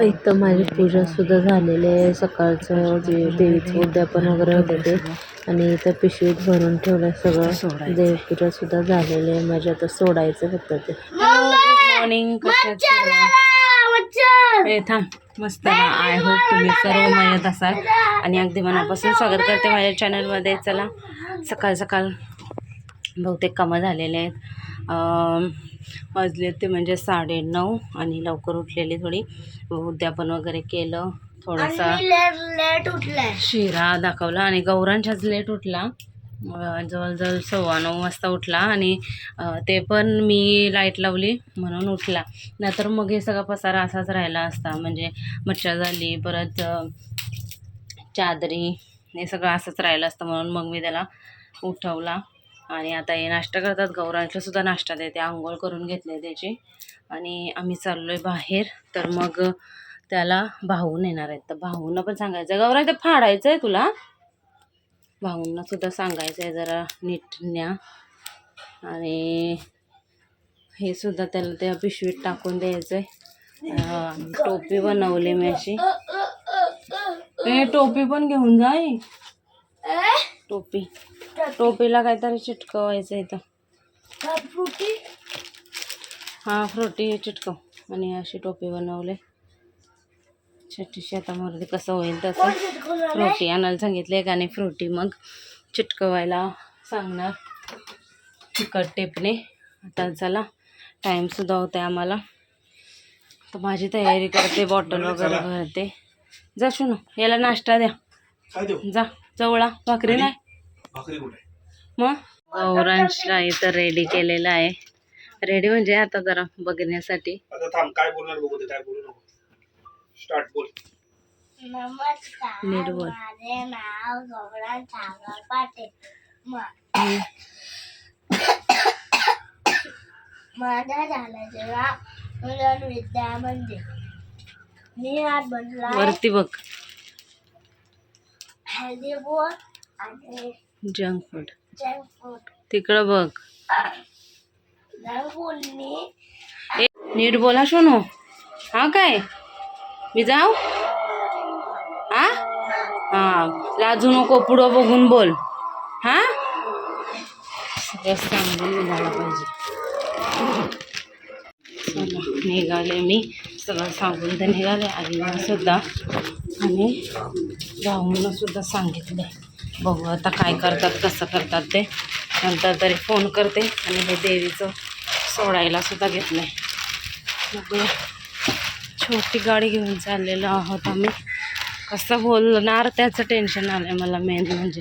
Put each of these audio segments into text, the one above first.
इथं माझी पूजा सुद्धा झालेली आहे. सकाळचं जे देवीचं उद्यापन वगैरे होतं ते. आणि इथं पिशवीत भरून ठेवलं सगळं. देवपूजा सुद्धा झालेली आहे. माझी आता सोडायचं फक्त ते. गुड मॉर्निंग थांब. मस्त आय होप तुम्ही सर्व मयत असाल. आणि अगदी मनापासून स्वागत करते माझ्या चॅनलमध्ये चला. सकाळ सकाळ बहुतेक कामं झालेले आहेत. अं, वाजले ते म्हणजे साडे नऊ आणि लवकर उठलेली थोडी. उद्यापन वगैरे केलं थोडासा लेट उठलाय. शिरा दाखवला आणि गौरांच्याच लेट उठला. जवळजवळ सव्वा नऊ वाजता उठला आणि ते पण मी लाइट लावली म्हणून उठला. नाहीतर मग हे सगळा पसारा असाच राहिला असता. म्हणजे मच्छर झाली परत चादरी हे सगळं असंच राहिलं असतं म्हणून मग मी त्याला उठवला. आणि आता हे नाश्ता करतात. गौरांचा सुद्धा नाश्ता देते. आंघोळ करून घेतले त्याची. आणि आम्ही चाललो आहे बाहेर. तर मग त्याला भाऊन येणार आहेत. तर भाऊंना पण सांगायचं आहे गौरा ते फाडायचं आहे तुला? भाऊंना सुद्धा सांगायचं आहे जरा नीट न्या. आणि हे सुद्धा त्याला त्या पिशवीत टाकून द्यायचं आहे टोपी बनवली मी अशी. हे टोपी पण घेऊन जाई टोपी. टोपीला काहीतरी चिटकवायचं इथं. फ्रुटी? हां फ्रुटी चिटकव. आणि अशी टोपी बनवले. छोटीशी आता मर्दी कसं होईल तसं. फ्रुटी आणायला सांगितले आणि फ्रुटी? मग चिटकवायला सांगणार तिखट टेपने आता चला टाईमसुद्धा होते आम्हाला. तर माझी तयारी करते बॉटल वगैरे भरते. जा शुनू याला नाश्ता द्या. काय देऊ. जा. जवळा भाकरी नाही? भाकरी कुठे? मग? गौरांशला इथं रेडी केलेलं आहे. रेडी म्हणजे आता जरा बघण्यासाठी. आता थांब काय बोलणार बघू दे काय बोलू नको. स्टार्ट बोल. नमस्कार नीट बोल. माझे नाव गौरांग सागर पाटील. म- हम्म. माझ्या शाळेचे नाव मुलं विद्या मंदिर. मी आज बनला वरती बघ. हेल्दी बोल आणि जंक फूड जंक फूड तिकडं बघ. जंक फूडनी ए, नीट बोला शोनो हा काय? मी जाऊ? हा? हा. लाजू नको पुढं बघून बोल. हा? सगळं सांगून निघायला पाहिजे. निघाले मी. सगळं सांगून तर निघाले. आईला सुद्धा. आणि भाऊंना सुद्धा सांगितले बघू आता काय करतात कसं करतात ते. नंतर तरी फोन करते आणि हे देवीचं सोडायला सुद्धा घेतलं आहे छोटी गाडी घेऊन चाललेलो आहोत आम्ही. कसं बोलणार त्याचं टेन्शन आलं आहे मला मेन म्हणजे.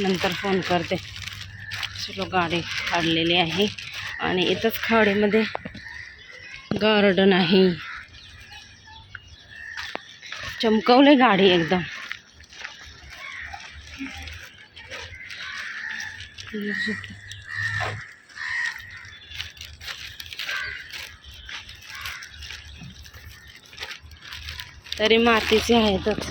नंतर फोन करते. चलो गाडी काढलेली आहे. आणि इथंच खाडीमध्ये गार्डन आहे. चमकवले गाडी एकदम. तरी मातीचे आहेतच.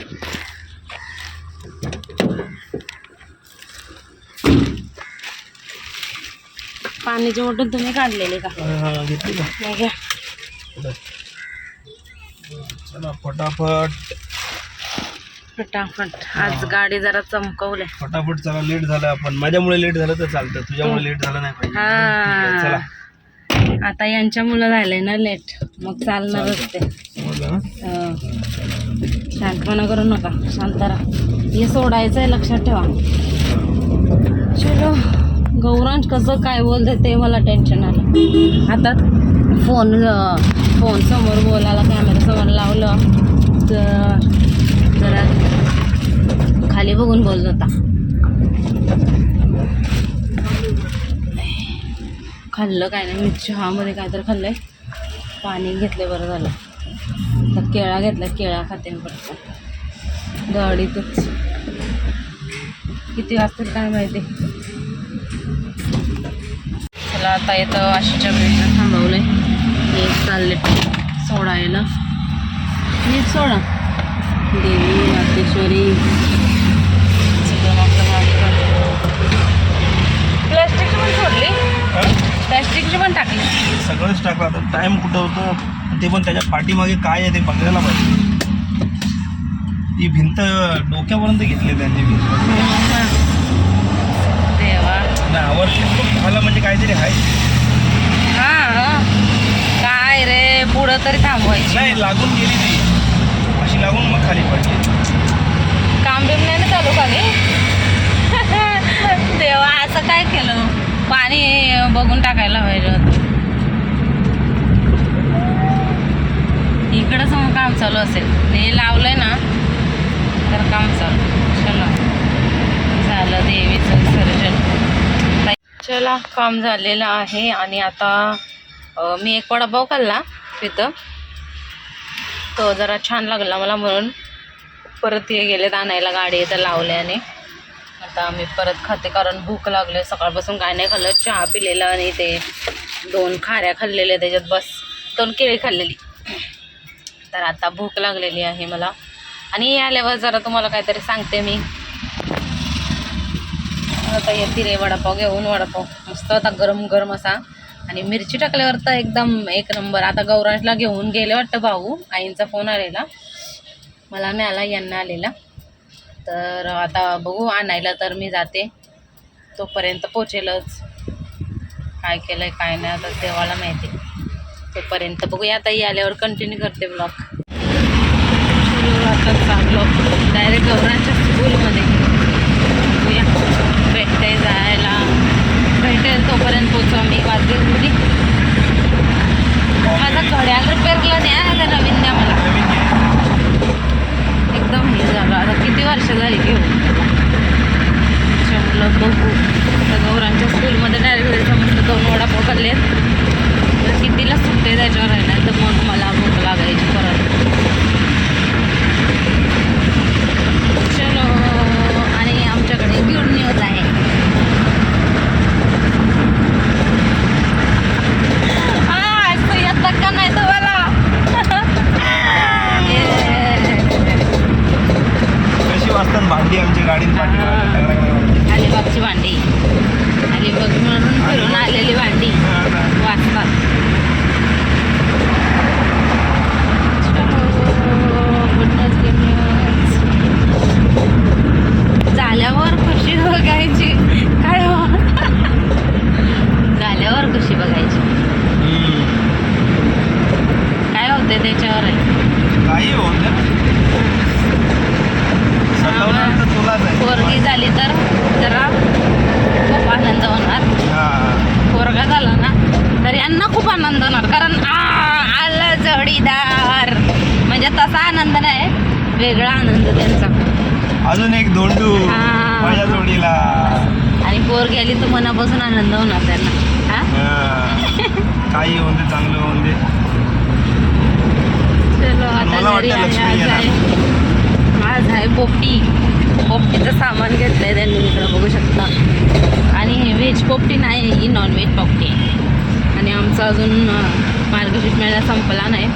पाण्याची बॉटल तुम्ही काढलेली का? घ्या चला फटाफट आज गाडी जरा चमकवले. फटाफट चला लेट झालं आपण. माझ्यामुळे लेट झालं तर चालतं. तुझ्यामुळे लेट झालं नाही पाहिजे. ठीक आहे, चला. हा आता यांच्या मुलं झाले ना लेट. मग चालणारच ते? हो. शांतपणा करू नका. शांत राहा. हे सोडायचं आहे लक्षात ठेवा. चलो. गौरांश कसं काय बोलते ते मला टेन्शन आलं. आता फोन फोन समोर बोलायला कॅमेरा समोर लावलं. तर जरा खाली बघून बोलत होता. खाल्लं काय नाही मी चहामध्ये काय तर खाल्लंय. पाणी घेतलं बरं झालं. तर केळा घेतला केळा खाते मी पटकन गाडीतच किती वाजतील काय माहिती? चला आता येतं आशीच्या वेळेला थांबवलंय. एक चालले सोडायला. नीट सोडा. देवी रातेश्वरी सगळं आपलं गाडी प्लॅस्टिकची पण सोडली. हा? प्लॅस्टिकची पण टाकली. सगळं सगळंच टाकलं. आता टाइम कुठं होतं? ते पण त्याच्या पाठीमागे काय आहे ते बघायला पाहिजे. ती भिंत डोक्यापर्यंत घेतली त्यांनी भिंत देवा. आणि आवडते झालं म्हणजे काहीतरी आहे. हा काय रे? पुढं तरी थांबवायची. नाही लागून गेली ती. अशी लागून मग खाली पडली. काम बिम नाही ना चालू खाली. देवा असं काय केलं? पाणी बघून टाकायला पाहिजे होतं. इकडं समोर काम चालू असेल. हे लावलंय ना तर काम चालू. चला. झालं देवीचं विसर्जन. चला काम झालेलं आहे आणि आता मी एक वडापाव खाल्ला तिथं. तो जरा छान लागला मला म्हणून. परत हे गेलेत आणायला गाडी इथं लावल्याने. आता मी परत खाते कारण भूक लागले सकाळपासून काय नाही खाल्लं. चहा पिलेला आणि ते दोन खाऱ्या खाल्लेल्या त्याच्यात बस दोन केळी खाल्लेली. तर आता भूक लागलेली आहे मला. आणि आल्यावर जरा तुम्हाला काहीतरी सांगते मी. आता येते रे वडापाव घेऊन वडापाव. मस्त होता गरम गरम असा. आणि मिरची टाकल्यावर तर एकदम एक नंबर. आता गौरांशला घेऊन गेले वाटतं भाऊ. आईंचा फोन आलेला. मला मिळाला यांना आलेला. तर आता बघू आणायला तर मी जाते. तोपर्यंत पोचेलच. काय केलं आहे काय नाही आता देवाला माहिती. तोपर्यंत बघूया आता आल्यावर कंटिन्यू करते ब्लॉग आता डायरेक्ट गौरांच्या स्कूलमध्ये बघूया. भेटते जायला. भेटेल तोपर्यंत पोचू मी वाजली माझा माझा रिपेअर केला नाही आता नवीन द्या मला. एकदम हे झालं. आता किती वर्ष झाली घेऊन म्हटलं बघू. तर गौरांच्या स्कूलमध्ये डायरेक्ट जायचं दोन वडापाव खाल्लेत तर कितीला सुटते त्याच्यावर आहे ना तर मग मला भूक लागायची परत. चलो. आणि आमच्याकडे गुड न्यूज आहे. वाजतात भांडी आमची गाडीत अलिबागची भांडी. अलिबाग म्हणून फिरून आलेली भांडी. वाचतात. झाल्यावर कशी बघायची? काय हो? झाल्यावर कशी बघायची? काय होते त्याच्यावर? आहे काही होत सतवणार तर तुलाच आहे पोरगी झाली तर जरा खूप आनंद होणार हा. पोरगा झाला ना तर यांना खूप आनंद होणार कारण आ आला जोडीदार म्हणजे तसा आनंद नाही वेगळा आनंद त्यांचा अजून एक हा. माझ्या जोडीला. आणि पोर गेली तर मनापासून आनंद होणार त्यांना. हा? हा. काही होऊन दे चांगलं होऊन दे. चलो आता मला घरी वाटतं लक्ष्मी आज येणार. आहे. आज आहे पोपटी. पोपटीचं सामान घेतलंय त्यांनी इकडं बघू शकता. आणि हे व्हेज पोपटी नाही ही नॉन व्हेज पोपटी आहे. आणि आमचा अजून अं, मार्गशीर्ष महिना संपला नाही.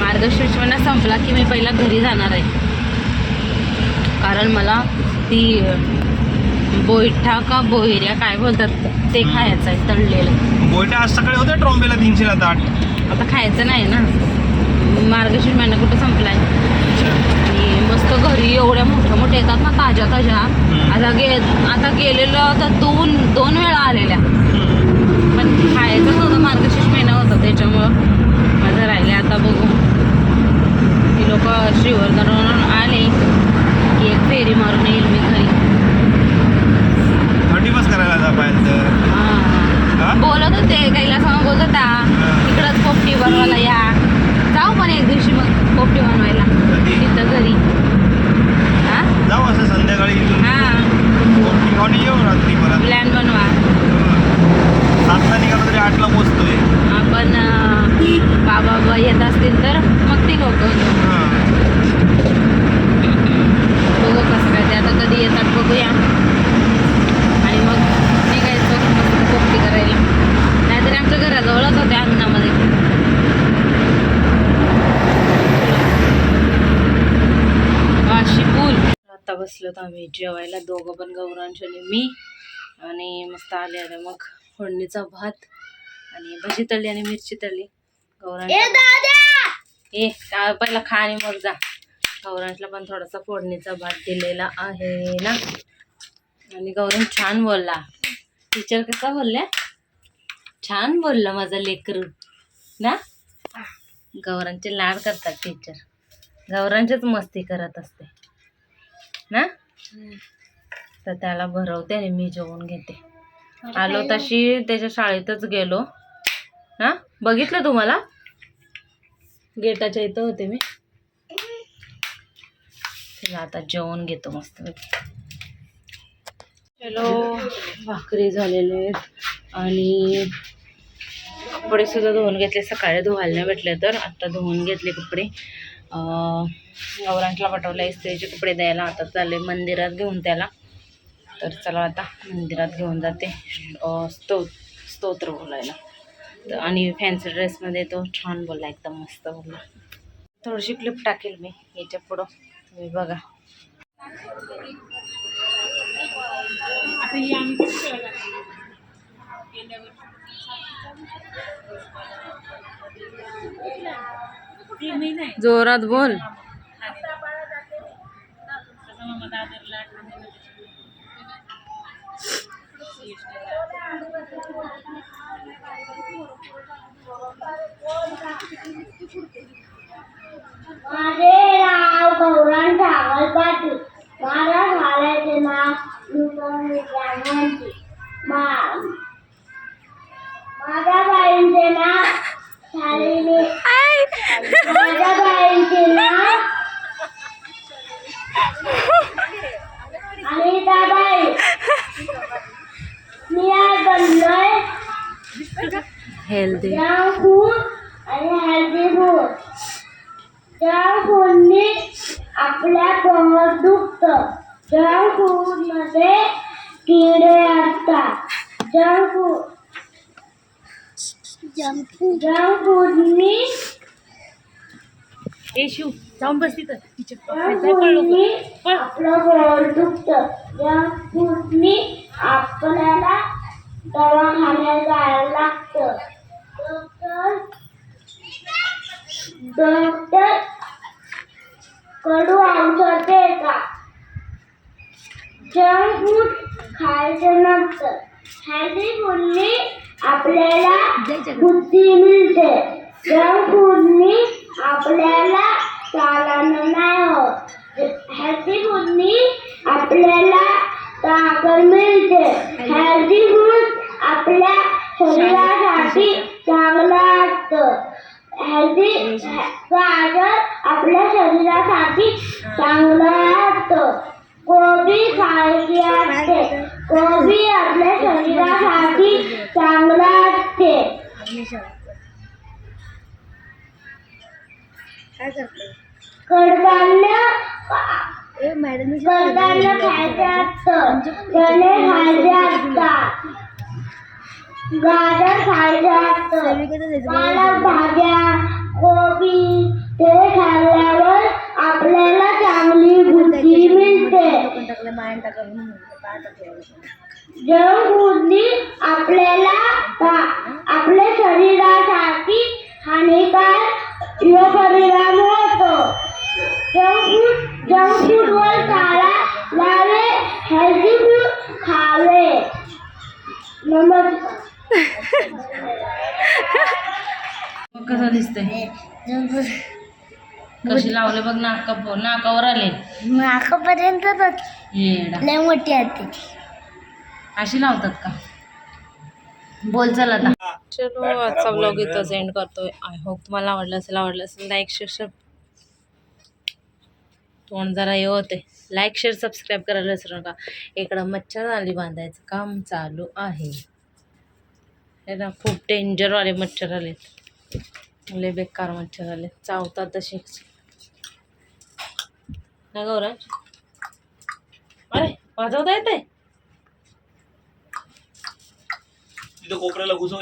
मार्गशीर्ष महिना संपला की मी पहिला घरी जाणार आहे. कारण मला ती अं, बोईठा का बोहिऱ्या काय बोलतात ते खायचं आहे तळलेलं. गोयट्या आज सकाळी होत्या ट्रॉम्बेला तीनशेला ताट? आता खायचं नाही ना. मार्गशीर्ष महिना कुठं संपलाय. आणि मस्त घरी एवढ्या मोठ्या मोठ्या येतात ना ताज्या ताज्या. आता गे आता गेलेलं तर दोन दोन वेळा आलेल्या. पण खायचं नव्हतं मार्गशीर्ष महिना होता त्याच्यामुळं. माझं राहिले आता बघू. ती लोक श्रीवर्धनवरून आले. की एक फेरी मारून येईल मी घरी. थर्टी बस करायला जा पाहिजे तर? बोलत होते कैलास मामा बोलत होता. तिकडंच पोपटी बनवायला या. जाऊ पण एक दिवशी मग पोपटी बनवायला? तिथं घरी. हा? जाऊ असं संध्याकाळी हा. पोपटी खाऊन येऊ रात्री परत. प्लॅन बनवा. सातला निघालो तरी आठला पोचतोय. आपण बाबा येत असतील तर मग ती लोक हा. बघू कसं काय ते आता कधी येतात बघूया. आणि मग निघायचं पोपटी करायला. नाहीतरी आमच्या घराजवळच होते अंगणामध्ये वाशी पूल. आता बसलो आम्ही जेवायला. दोघं पण गौरांश आणि मी. आणि मस्त आले आले मग फोडणीचा भात आणि भजी तळली आणि मिरची तळली. दादा! ए पहिला खा आणि मग जा. गौरांशला पण थोडासा फोडणीचा भात दिलेला आहे ना? आणि गौरव छान बोलला. टीचर कसा बोलल्या? छान बोलला माझा लेकरू. ना? गौरांचे लाड करतात टीचर गौरांच्याच मस्ती करत असते. ना? तर त्याला भरवते आणि मी जेवून घेते. आलो तशी त्याच्या शाळेतच गेलो. हा? बघितलं तुम्हाला? गेटाच्या इथं होते मी. चला आता जेवण घेतो मस्त चलो भाकरी झालेले आहेत. आणि कपडे सुद्धा धुवून घेतले. सकाळी धुवायला नाही भेटले तर आत्ता धुवून घेतले कपडे. अं, गौरांटला पाठवलं इस्त्रीचे कपडे द्यायला. आता चालले मंदिरात घेऊन त्याला. तर चला आता मंदिरात घेऊन जाते. स्तो स्तोत्र बोलायला. तर आणि फॅन्सी ड्रेसमध्ये तो छान बोलला एकदम मस्त बोलला. थोडीशी क्लिप टाकेल मी याच्या पुढं. तुम्ही बघा. जोरात बोल. माझे नाव गौरांग सागर पाटील. माझ्या शाळेचे नाव नूतन माझ्या बाईंचे नाव शालिनी. माझ्या बाईंचे नाव अनिताबाई. मी आज बनलोय हेल्दी आणि हेल्दी फूड आपल्या कमर दुखतं जंक फूडमध्ये किडे असतात junk food junk food junk फूडनी ए शिव जाऊन बस तिथं जंक फूडनी आपलं पोट दुखतं जंक फूडनी आपल्याला दवाखान्यात जायला लागतं. डॉक्टर डॉक्टर कडू औषध देतात जंक फूड खायचं नसतं. हेल्दी फूडनी आपल्याला बुद्धी मिळते. जंक फूडनी आपल्याला चालणं नाही होत. हेल्दी फूडनी आपल्याला ताकद मिळते हेल्दी फूड आपल्या शरीरासाठी चांगलं असतं हेल्दी गाजर आपल्या शरीरासाठी चांगलं असतं. कोबी खायची असते. कोबी आपल्या शरीरासाठी चांगलं असते. कडधान्य कडधान्य खायचे असतं. चणे खायचे असतात. गाजर खायचे असतं. पालक भाज्या कोबी ते खाल्ल्यावर आपल्याला चांगली बुद्धी मिळते. जंक फूडनी आपल्याला आपल्या शरीरासाठी हानिकारक यो परिणाम होतो. जंक फूड जंक फूडवर टाळा लावे हेल्दी फूड खावे. नमस्कार कसं दिसतंय? कशी लावले बघ नाका नाकावर आले. नाकापर्यंत येडा. लय मोठी असते अशी लावतात का? बोल चल आता. चलो आजचा ब्लॉग इथं एंड करतोय. आय होप तुम्हाला आवडलं असेल आवडलं असेल लाईक शेअर तोंड जरा हे होते लाईक शेअर सबस्क्राईब करायला विसरू नका. इकडं मच्छर आली बांधायचं काम चालू आहे. हे ना खूप डेंजरवाले मच्छर आलेत. लय बेकार मच्छर आले चावतात तसेच ना गौराज? अरे वाजवता येते तिथं कोपऱ्याला घुसव